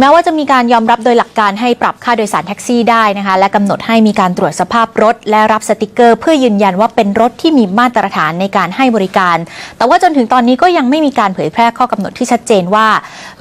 แม้ว่าจะมีการยอมรับโดยหลักการให้ปรับค่าโดยสารแท็กซี่ได้นะคะ และกำหนดให้มีการตรวจสภาพรถ และรับสติกเกอร์ เพื่อยืนยันว่าเป็นรถที่มีมาตรฐานในการให้บริการ แต่ว่าจนถึงตอนนี้ก็ยังไม่มีการเผยแพร่ข้อกำหนดที่ชัดเจนว่า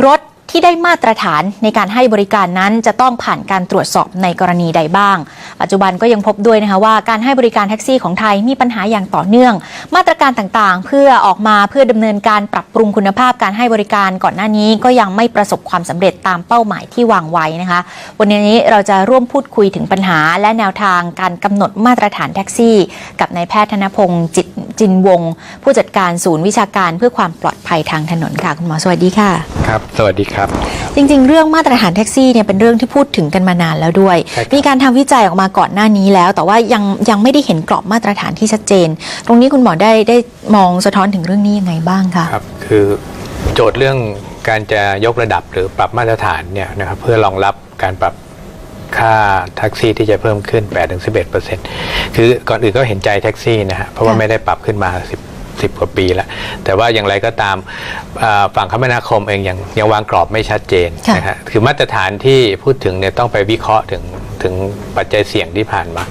รถ ที่ได้มาตรฐานในการให้บริการนั้นจะต้องผ่านการตรวจสอบในกรณีใดบ้าง ปัจจุบันก็ยังพบด้วยนะคะว่าการให้บริการแท็กซี่ของไทยมีปัญหาอย่างต่อเนื่อง มาตรการต่างๆ เพื่อออกมาเพื่อดำเนินการปรับปรุงคุณภาพการให้บริการก่อนหน้านี้ก็ยังไม่ประสบความสำเร็จตามเป้าหมายที่วางไว้นะคะ วันนี้เราจะร่วมพูดคุยถึงปัญหา และแนวทางการกำหนดมาตรฐานแท็กซี่ กับนายแพทย์ธนพงศ์จิตจินวงศ์ผู้จัดการศูนย์วิชาการเพื่อความปลอดภัยทางถนนค่ะ คุณหมอสวัสดีค่ะ ครับ สวัสดีครับ จริง ๆ เรื่องมาตรฐานแท็กซี่เนี่ยเป็นเรื่องที่พูดถึงกันมานานแล้วด้วย ใช่ครับ มีการทำวิจัยออกมาก่อนหน้านี้แล้ว แต่ว่ายังยังไม่ได้เห็นกรอบมาตรฐานที่ชัดเจน ตรงนี้คุณหมอได้ได้มองสะท้อนถึงเรื่องนี้ยังไงบ้างคะ ครับ คือโจทย์เรื่องการจะยกระดับหรือปรับมาตรฐานเนี่ยนะครับเพื่อรองรับการปรับค่าแท็กซี่ที่จะเพิ่มขึ้น 8-11%คือก่อนอื่นก็เห็นใจแท็กซี่นะฮะเพราะว่าไม่ได้ปรับขึ้นมา 10 10 กว่าปีแล้ว แต่ว่าอย่างไรก็ตามอ่าฝั่งคมนาคมเองยังยังวางกรอบไม่ชัดเจนค่ะนะฮะคือมาตรฐานที่พูดถึงเนี่ยต้องไปวิเคราะห์ถึงถึงปัจจัยเสี่ยงที่ผ่านมา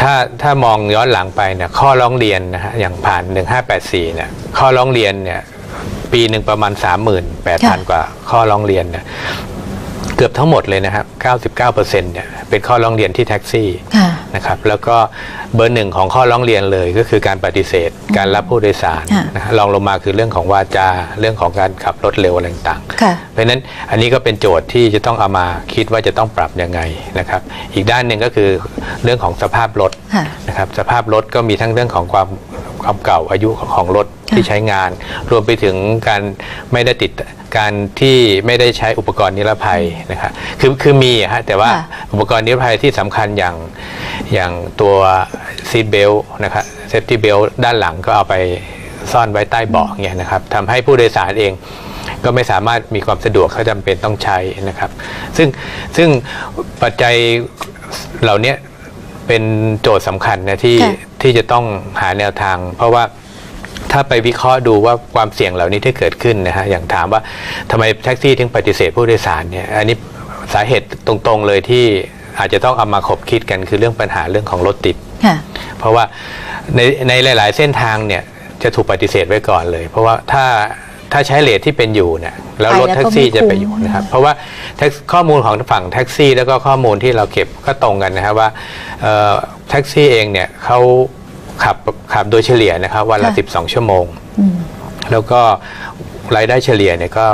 ถ้าถ้ามองย้อนหลังไปเนี่ยข้อร้องเรียนนะฮะอย่างผ่าน 1584เนี่ยข้อร้องเรียนเนี่ยปีหนึ่งประมาณ 38,000 กว่าข้อร้องเรียนเนี่ย เกือบทั้งหมดเลยนะครับ 99%เนี่ยเป็นข้อร้องเรียนที่แท็กซี่ค่ะนะครับแล้วก็เบอร์หนึ่งของข้อร้องเรียนเลยก็คือการปฏิเสธ การรับผู้โดยสารค่ะนะฮะรองลงมาคือเรื่องของวาจาเรื่องของการขับรถเร็วอะไรต่างๆค่ะเพราะฉะนั้นอันนี้ก็เป็นโจทย์ที่จะต้องเอามาคิดว่าจะต้องปรับยังไงนะครับ อีกด้านหนึ่งก็คือเรื่องของสภาพรถค่ะนะครับสภาพรถก็มีทั้งเรื่องของความความเก่าอายุของรถค่ะ ที่ใช้งาน รวมไปถึงการไม่ได้ติดการที่ไม่ได้ใช้อุปกรณ์นิรภัยนะครับคือคือมีอะฮะแต่ว่าค่ะอุปกรณ์นิรภัยที่สำคัญอย่างอย่างตัวซีทเบลนะครับเซฟตี้เบลด้านหลังก็เอาไปซ่อนไว้ใต้เบาะเนี่ยนะครับทำให้ผู้โดยสารเองก็ไม่สามารถมีความสะดวกเขาจำเป็นต้องใช้นะครับ ซึ่งซึ่งปัจจัยเหล่านี้เป็นโจทย์สำคัญนะที่ค่ะที่จะต้องหาแนวทาง เพราะว่า ถ้าไปวิเคราะห์ดูว่าความเสี่ยงเหล่านี้ที่เกิดขึ้นนะฮะอย่างถามว่าทำไมแท็กซี่ถึงปฏิเสธผู้โดยสารเนี่ยอันนี้สาเหตุตรงๆเลยที่อาจจะต้องเอามาขบคิดกันคือเรื่องปัญหาเรื่องของรถติดค่ะเพราะว่าในในหลาย ๆ เส้นทางเนี่ยจะถูกปฏิเสธไว้ก่อนเลย เพราะว่าถ้าถ้าใช้เลทที่เป็นอยู่เนี่ยแล้วรถไปแล้วแท็กซี่ก็ไม่จะไปคุ้มอยู่นะครับ เพราะว่าแท็กข้อมูลของฝั่งแท็กซี่ แล้วก็ข้อมูลที่เราเก็บก็ตรงกันนะครับว่าเอ่อแท็กซี่เองเนี่ยเขา ขับขับโดยเฉลี่ยนะครับวันละค่ะ 12 ชั่วโมง อืม แล้วก็รายได้เฉลี่ยเนี่ยก็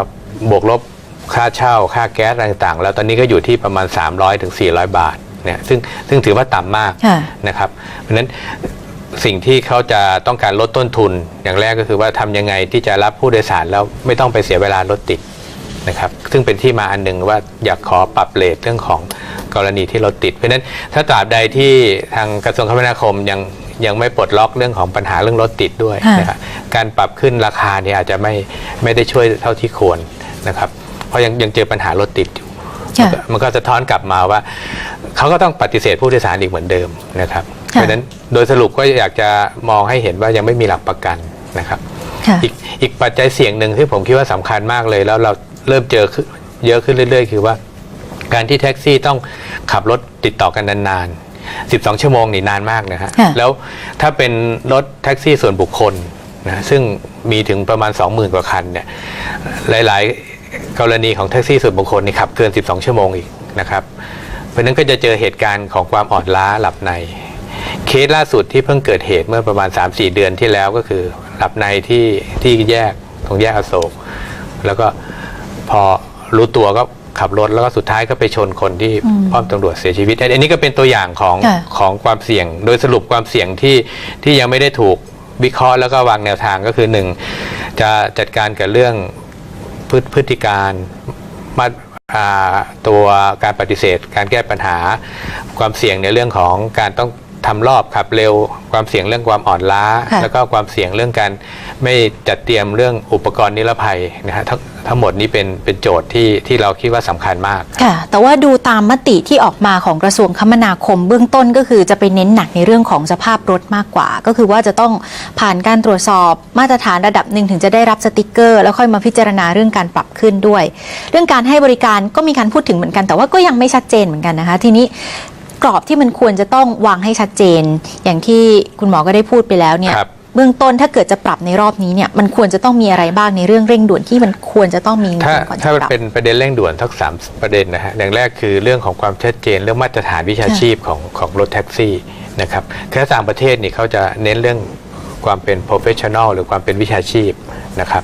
บวกลบค่าเช่า ค่าแก๊สอะไรต่างๆ แล้วตอนนี้ก็อยู่ที่ประมาณ 300ถึง400 บาทเนี่ยซึ่งซึ่งถือว่าต่ำมากค่ะ นะครับ เพราะฉะนั้นสิ่งที่เขาจะต้องการลดต้นทุนอย่างแรกก็คือว่าทำยังไงที่จะรับผู้โดยสารแล้วไม่ต้องไปเสียเวลารถติดนะครับ ซึ่งเป็นที่มาอันหนึ่งว่าอยากขอปรับเลทเรื่องของกรณีที่รถติด เพราะฉะนั้นถ้าตราบใดที่ทางกระทรวงคมนาคมยัง ยังไม่ปลดล็อกเรื่องของปัญหาเรื่องรถติดด้วยค่ะนะครับการปรับขึ้นราคาเนี่ยอาจจะไม่ไม่ได้ช่วยเท่าที่ควรนะครับ เพราะยังยังเจอปัญหารถติดอยู่ค่ะมันก็สะท้อนกลับมาว่าเขาก็ต้องปฏิเสธผู้โดยสารอีกเหมือนเดิมนะครับเพค่ะราะฉะนั้นโดยสรุปก็อยากจะมองให้เห็นว่ายังไม่มีหลักประกันนะครับค่ะอีกอีกปัจจัยเสี่ยงหนึ่งที่ผมคิดว่าสำคัญมากเลย แล้วเราเริ่มเจอขึ้นเยอะขึ้นเรื่อย ๆ คือว่า การที่แท็กซี่ต้องขับรถติดต่อกันนานๆ 12 ชั่วโมงนี่นานมากนะฮะค่ะแล้วถ้าเป็นรถแท็กซี่ส่วนบุคคลนะซึ่งมีถึงประมาณ 20,000 กว่าคันเนี่ยหลาย ๆ กรณีของแท็กซี่ส่วนบุคคลนี่ขับเกิน 12 ชั่วโมงอีกนะครับ เพราะฉะนั้นก็จะเจอเหตุการณ์ของความอ่อนล้าหลับใน เคสล่าสุดที่เพิ่งเกิดเหตุเมื่อประมาณ 3-4 เดือนที่แล้วก็คือหลับในที่ที่แยกตรงแยกอโศก แล้วก็พอรู้ตัวก็ ขับรถแล้วก็สุดท้ายก็ไปชนคนที่อืมป้อมตำรวจเสียชีวิต อันนี้ก็เป็นตัวอย่างของค่ะของความเสี่ยง โดยสรุปความเสี่ยงที่ที่ยังไม่ได้ถูกวิเคราะห์แล้วก็วางแนวทางก็คือหนึ่งจะจัดการกับเรื่องพฤพฤติการมาอ่าตัวการปฏิเสธ การแก้ปัญหาความเสี่ยงในเรื่องของการต้อง ทำรอบขับเร็ว ความเสี่ยงเรื่องความอ่อนล้าค่ะแล้วก็ความเสี่ยงเรื่องการไม่จัดเตรียมเรื่องอุปกรณ์นิรภัยนะฮะทั้งทั้งหมดนี้เป็นเป็นโจทย์ที่ที่เราคิดว่าสำคัญมากค่ะแต่ว่าดูตามมติที่ออกมาของกระทรวงคมนาคม เบื้องต้นก็คือจะไปเน้นหนักในเรื่องของสภาพรถมากกว่า ก็คือว่าจะต้องผ่านการตรวจสอบมาตรฐานระดับหนึ่งถึงจะได้รับสติกเกอร์ แล้วค่อยมาพิจารณาเรื่องการปรับขึ้นด้วย เรื่องการให้บริการก็มีการพูดถึงเหมือนกัน แต่ว่าก็ยังไม่ชัดเจนเหมือนกันนะคะ ทีนี้ กรอบที่มันควรจะต้องวางให้ชัดเจน อย่างที่คุณหมอก็ได้พูดไปแล้วเนี่ยครับ เบื้องต้นถ้าเกิดจะปรับในรอบนี้เนี่ยมันควรจะต้องมีอะไรบ้างในเรื่องเร่งด่วนที่มันควรจะต้องมีจริงถ้าๆก่อนจะถ้าปมันรับ เป็นประเด็นเร่งด่วนทั้งสามประเด็นนะฮะอย่างแรกคือเรื่องของความชัดเจน เรื่องมาตรฐานวิชาค่ะชีพของของรถแท็กซี่นะครับคือถ้าต่างประเทศนี่เขาจะเน้นเรื่องความเป็น professional หรือความเป็นวิชาชีพนะครับ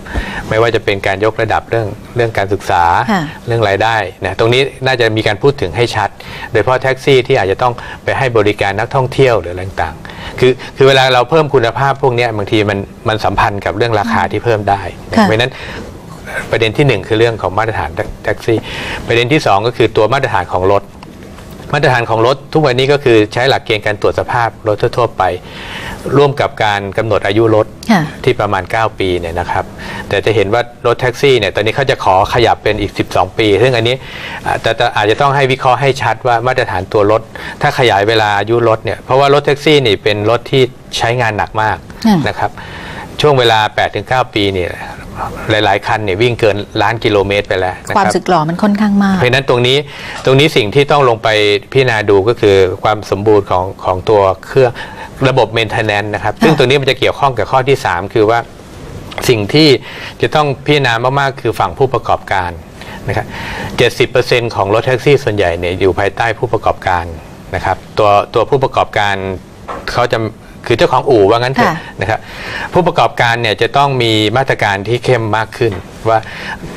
ไม่ว่าจะเป็นการยกระดับเรื่องเรื่องการศึกษา ค่ะ เรื่องรายได้นะตรงนี้น่าจะมีการพูดถึงให้ชัด โดยเฉพาะแท็กซี่ที่อาจจะต้องไปให้บริการนักท่องเที่ยวหรืออะไรต่างๆ คือคือเวลาเราเพิ่มคุณภาพพวกเนี้ยบางทีมันมันสัมพันธ์กับเรื่องราคาที่เพิ่มได้นะค่ะเพราะฉะนั้นประเด็นที่หนึ่งคือเรื่องของมาตรฐานแท็กซี่ ประเด็นที่สองก็คือตัวมาตรฐานของรถ มาตรฐานของรถทุกวันนี้ก็คือใช้หลักเกณฑ์การตรวจสภาพรถทั่วๆไป ร่วมกับการกำหนดอายุรถค่ะที่ประมาณ 9 ปีเนี่ยนะครับ แต่จะเห็นว่ารถแท็กซี่เนี่ยตอนนี้เขาจะขอขยับเป็นอีก 12 ปี ซึ่งอันนี้อ่าแต่แต่อาจจะต้องให้วิเคราะห์ให้ชัดว่ามาตรฐานตัวรถ ถ้าขยายเวลาอายุรถเนี่ยเพราะว่ารถแท็กซี่นี่เป็นรถที่ใช้งานหนักมากอืมนะครับช่วงเวลา 8-9 ปีเนี่ย หลาย ๆ คันเนี่ยวิ่งเกินล้านกิโลเมตรไปแล้วนะความครับสึกหรอมันค่อนข้างมาก เพราะฉะนั้นตรงนี้ตรงนี้สิ่งที่ต้องลงไปพิจารณาดูก็คือความสมบูรณ์ของของตัวเครื่องระบบ maintenance นะครับ ซึ่งตัวนี้มันจะเกี่ยวข้องกับข้อที่ 3 คือว่าสิ่งที่จะต้องพิจารณามาก ๆ คือฝั่งผู้ประกอบการนะครับ70%ของรถแท็กซี่ส่วนใหญ่เนี่ยอยู่ภายใต้ผู้ประกอบการนะครับ ตัวตัวผู้ประกอบการเขาจะ คือเจ้าของอู่ว่างั้นเถอะค่ะนะครับผู้ประกอบการเนี่ยจะต้องมีมาตรการที่เข้มมากขึ้น ว่า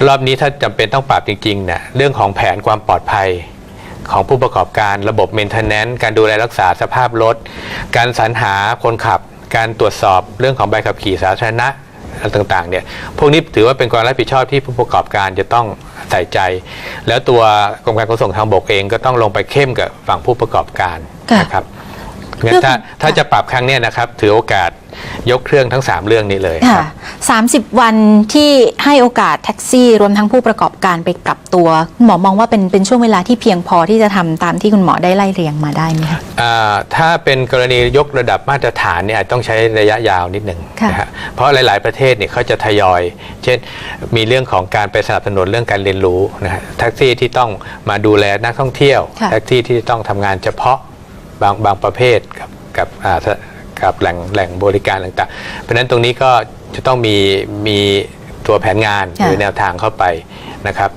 รอบนี้ถ้าจำเป็นต้องปรับจริงๆเนี่ยเรื่องของแผนความปลอดภัยของผู้ประกอบการระบบ maintenance การดูแลรักษาสภาพรถ การสรรหาคนขับ การตรวจสอบเรื่องของใบขับขี่สาธารณะอะไรต่างๆเนี่ยพวกนี้ถือว่าเป็นความรับผิดชอบที่ผู้ประกอบการจะต้องใส่ใจ แล้วตัวกรมการขนส่งทางบกเองก็ต้องลงไปเข้มกับฝั่งผู้ประกอบการค่ะนะครับ งั้นถ้าถ้าจะปรับครั้งเนี้ยนะครับ ถือโอกาสยกเครื่องทั้ง 3 เรื่องนี้เลยคค่ะรับ 30 วันที่ให้โอกาสแท็กซี่ รวมทั้งผู้ประกอบการไปปรับตัวคุณหมอมองว่าเป็นเป็นช่วงเวลาที่เพียงพอที่จะทำตามที่คุณหมอได้ไล่เรียงมาได้ไหมคะ อ่าถ้าเป็นกรณียกระดับมาตรฐานเนี่ยอาจต้องใช้ระยะยาวนิดหนึ่งค่ะ นะฮะเพราะหลาย ๆ ประเทศเนี่ยเขาจะทยอย เช่นมีเรื่องของการไปสนับสนุนเรื่องการเรียนรู้นะฮะแท็กซี่ที่ต้องมาดูแลนักท่องเที่ยว ค่ะ แท็กซี่ที่ต้องทำงานเฉพาะ บางบางประเภทกับกับอ่าสกับแหล่งแหล่งบริการต่างๆ เพราะฉะนั้นตรงนี้ก็จะต้องมีมีตัวแผนงานค่ะหรือแนวทางเข้าไปนะครับ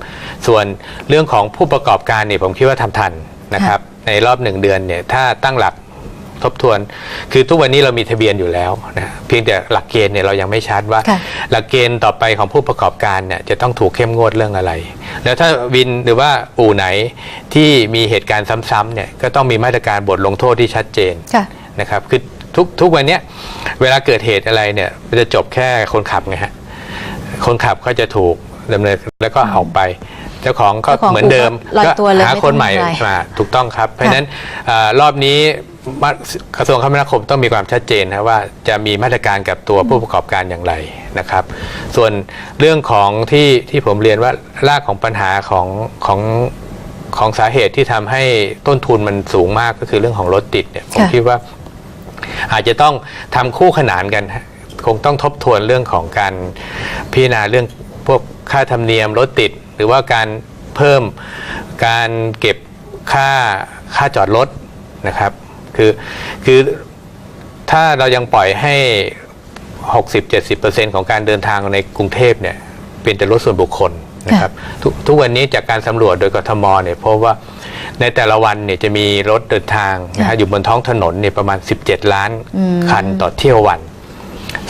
ส่วนเรื่องของผู้ประกอบการเนี่ยผมคิดว่าทำทันนะครับ ในรอบหนึ่งเดือนเนี่ยถ้าตั้งหลัก ทบทวน คือทุกวันนี้เรามีทะเบียนอยู่แล้วนะเพียงแต่หลักเกณฑ์เนี่ยเรายังไม่ชัดว่าค่ะหลักเกณฑ์ต่อไปของผู้ประกอบการเนี่ยจะต้องถูกเข้มงวดเรื่องอะไร แล้วถ้าวินหรือว่าอู่ไหนที่มีเหตุการณ์ซ้ำๆเนี่ยก็ต้องมีมาตรการบทลงโทษที่ชัดเจนค่ะนะครับคือทุกทุกวันเนี้ยเวลาเกิดเหตุอะไรเนี่ยมันจะจบแค่คนขับไงฮะคนขับก็จะถูกดำเนินแล้วก็ออกไป เจ้าของก็เจ้าของเหมือนเดิมลอยก็ตัวเลยหาไม่คนใหม่ต้องอะไรมาถูกต้องครับ เพราะฉะนั้นเอ่อรอบนี้มา กระทรวงคมนาคมต้องมีความชัดเจนนะว่าจะมีมาตรการกับตัวผู้ประกอบการอย่างไรนะครับ ส่วนเรื่องของที่ที่ผมเรียนว่ารากของปัญหาของของของสาเหตุที่ทำให้ต้นทุนมันสูงมากก็คือเรื่องของรถติดเนี่ยผมค่ะคิดว่า อาจจะต้องทำคู่ขนานกันฮะคงต้องทบทวนเรื่องของการพิจารณาเรื่องพวกค่าธรรมเนียมรถติด หรือว่าการเพิ่มการเก็บค่าค่าจอดรถนะครับ คือคือถ้าเรายังปล่อยให้ 60-70%ของการเดินทางในกรุงเทพเนี่ยเป็นแต่รถส่วนบุคคลนะครับทุกทุกวันนี้จากการสำรวจโดยกทมเนี่ยพบว่าในแต่ละวันเนี่ยจะมีรถเดินทางนะค่ะฮะอยู่บนท้องถนนเนี่ยประมาณ 17 ล้านอืมคันต่อเที่ยววัน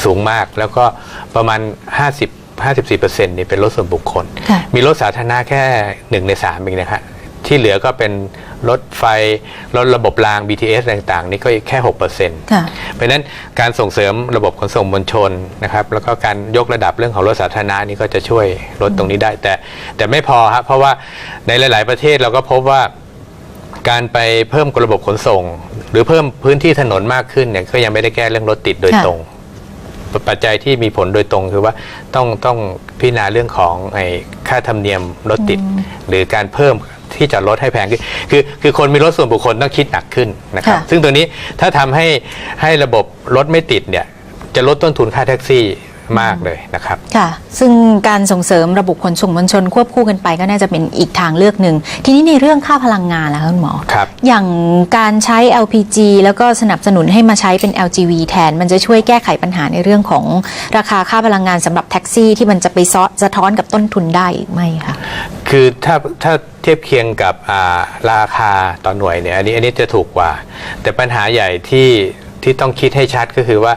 สูงมากแล้วก็ประมาณ 50 54%นี่เป็นรถส่วนบุคคลค่ะมีรถสาธารณะแค่หนึ่งในสามเองนะฮะที่เหลือก็เป็น รถไฟรถระบบราง BTS อะไรต่างๆ นี่ก็แค่ 6%เค่ะพราะฉะนั้นการส่งเสริมระบบขนส่งมวลชนนะครับแล้วก็การยกระดับเรื่องของรถสาธารณะนี่ก็จะช่วยลดตรงนี้ได้ แต่แต่ไม่พอครับเพราะว่าในหลาย ๆ ประเทศเราก็พบว่าการไปเพิ่มระบบขนส่งโดรือเพิ่มพื้นที่ถนนมากขึ้นเนี่ยก็ยังไม่ได้แก้เรื่องรถติดโดยค่ะตรงปัจจัยที่มีผลโดยตรงคือว่าต้องต้องพิจารณาเรื่องของไอ้ค่าธรรมเนียมรถติด หรือการเพิ่ม ที่จอดรถให้แพงขึ้นคือคือคนมีรถส่วนบุคคลต้องคิดหนักขึ้นนะครับค่ะซึ่งตัวนี้ถ้าทำให้ให้ระบบรถไม่ติดเนี่ยจะลดต้นทุนค่าแท็กซี่ มากเลยนะครับค่ะ ซึ่งการส่งเสริมระบบขนส่งมวลชนควบคู่กันไปก็น่าจะเป็นอีกทางเลือกหนึ่ง ทีนี้ในเรื่องค่าพลังงานล่ะคะคุณหมอครับอย่างการใช้ LPG แล้วก็สนับสนุนให้มาใช้เป็น LGV แทน มันจะช่วยแก้ไขปัญหาในเรื่องของราคาค่าพลังงานสำหรับแท็กซี่ที่มันจะไปซ้อสะท้อนกับต้นทุนได้อีกไหมคะคือถ้าถ้าเทียบเคียงกับอ่าราคาต่อหน่วยเนี่ยอันนี้อันนี้จะถูกกว่า แต่ปัญหาใหญ่ที่ที่ต้องคิดให้ชัดก็คือว่า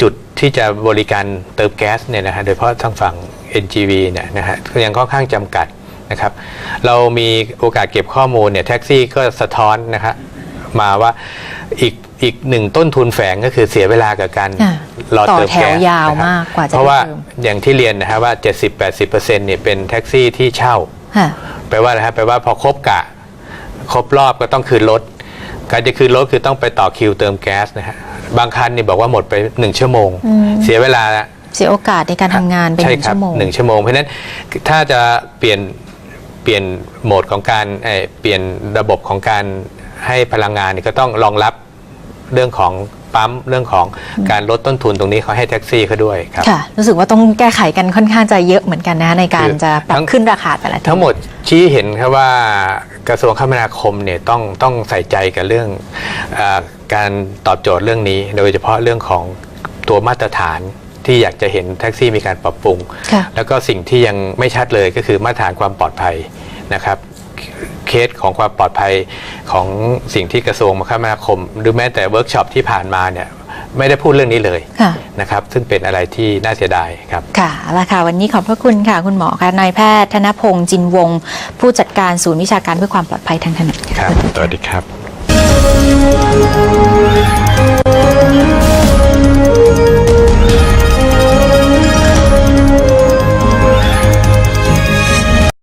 จุด ที่จะบริการเติมแก๊สเนี่ยนะฮะโดยเฉพาะทางฝั่ง NGV เนี่ยนะฮะก็ยังค่อนข้างจำกัดนะครับ เรามีโอกาสเก็บข้อมูลเนี่ยแท็กซี่ก็สะท้อนนะครับมาว่าอีกอีกหนึ่งต้นทุนแฝงก็คือเสียเวลากับการอะรอเติมต่อแถวแก๊สยาวนะครับมากกว่าจะเพราะว่าได้เติมอย่างที่เรียนนะฮะว่า 70-80%เนี่ยเป็นแท็กซี่ที่เช่าค่ะแปลว่าอะไรครับแปลว่าพอครบกะ ครบรอบก็ต้องคืนรถการจะคืนรถคือต้องไปต่อคิวเติมแก๊สนะฮะ บางคันนี่บอกว่าหมดไปหนึ่งชั่วโมง อืม เสียเวลาเสียโอกาสในการทำงานเป็นหใช่นึ่งครัชั่วโมง หนึ่งชั่วโมง เพราะฉะนั้นถ้าจะเปลี่ยนเปลี่ยนโหมดของการเอ่อเปลี่ยนระบบของการให้พลังงานนี่ก็ต้องรองรับเรื่องของ ปั๊มเรื่องของการลดต้นทุนตรงนี้เขาให้แท็กซี่เขาด้วยครับค่ะรู้สึกว่าต้องแก้ไขกันค่อนข้างจะเยอะเหมือนกันนะคะในการคือจะปรับทั้งขึ้นราคาแต่ละทีทั้งหมดชี้เห็นครับว่ากระทรวงคมนาคมเนี่ยต้องต้องใส่ใจกับเรื่องอาการตอบโจทย์เรื่องนี้ โดยเฉพาะเรื่องของตัวมาตรฐานที่อยากจะเห็นแท็กซี่มีการปรับปรุงค่ะแล้วก็สิ่งที่ยังไม่ชัดเลยก็คือมาตรฐานความปลอดภัยนะครับ เคสของความปลอดภัยของสิ่งที่กระทรวงคมนาคม หรือแม้แต่เวิร์กช็อปที่ผ่านมาเนี่ยไม่ได้พูดเรื่องนี้เลยค่ะนะครับ ซึ่งเป็นอะไรที่น่าเสียดายครับ ค่ะเอาละค่ะ วันนี้ขอบพระคุณค่ะ คุณหมอค่ะนายแพทย์ธนพงศ์จินวงศ์ผู้จัดการศูนย์วิชาการเพื่อความปลอดภัยทางถนนค่ะครับ สวัสดีครับ